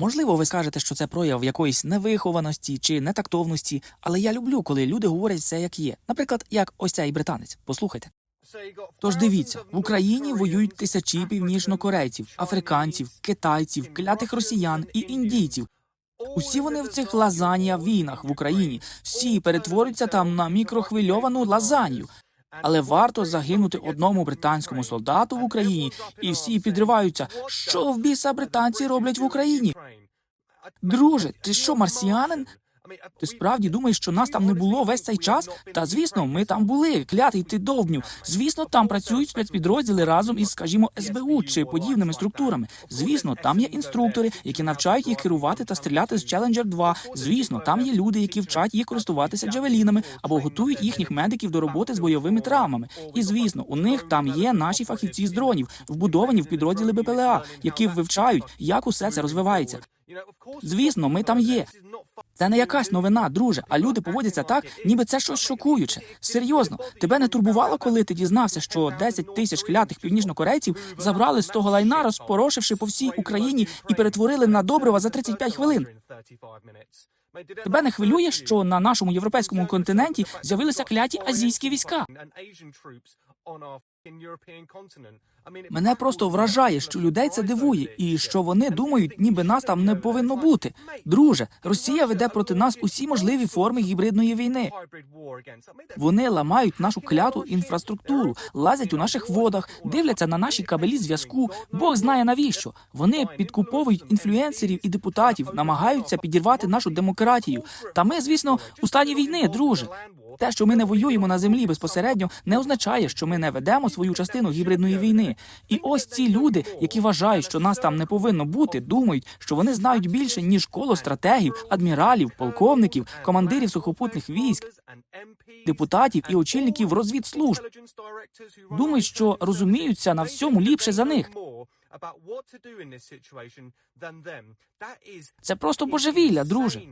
Можливо, ви скажете, що це прояв якоїсь невихованості чи нетактовності, але я люблю, коли люди говорять все як є. Наприклад, як ось цей британець. Послухайте. Тож дивіться, в Україні воюють тисячі північнокорейців, африканців, китайців, клятих росіян і індійців. Усі вони в цих лазанія війнах в Україні. Всі перетворюються там на мікрохвильовану лазанью. Але варто загинути одному британському солдату в Україні, і всі підриваються. Що в біса британці роблять в Україні? Друже, ти що, марсіанин? Ти справді думаєш, що нас там не було весь цей час? Та звісно, ми там були. Клятий ти довбню. Звісно, там працюють спецпідрозділи разом із, скажімо, СБУ чи подібними структурами. Звісно, там є інструктори, які навчають їх керувати та стріляти з Challenger 2. Звісно, там є люди, які вчать їх користуватися джавелінами або готують їхніх медиків до роботи з бойовими травмами. І звісно, у них там є наші фахівці з дронів, вбудовані в підрозділи БПЛА, які вивчають, як усе це розвивається. Звісно, ми там є. Це не якась новина, друже, а люди поводяться так, ніби це щось шокуюче. Серйозно, тебе не турбувало, коли ти дізнався, що 10 тисяч клятих північнокорейців забрали з того лайна, розпорошивши по всій Україні і перетворили на добрива за 35 хвилин. Тебе не хвилює, що на нашому європейському континенті з'явилися кляті азійські війська? Мене просто вражає, що людей це дивує, і що вони думають, ніби нас там не повинно бути. Друже, Росія веде проти нас усі можливі форми гібридної війни. Вони ламають нашу кляту інфраструктуру, лазять у наших водах, дивляться на наші кабелі зв'язку. Бог знає навіщо. Вони підкуповують інфлюенсерів і депутатів, намагаються підірвати нашу демократію. Та ми, звісно, у стані війни, друже. Те, що ми не воюємо на землі безпосередньо, не означає, що ми не ведемо свою частину гібридної війни. І ось ці люди, які вважають, що нас там не повинно бути, думають, що вони знають більше ніж коло стратегів, адміралів, полковників, командирів сухопутних військ, депутатів і очільників розвідслужб. Думають, що розуміються на всьому ліпше за них. Це просто божевілля, друже.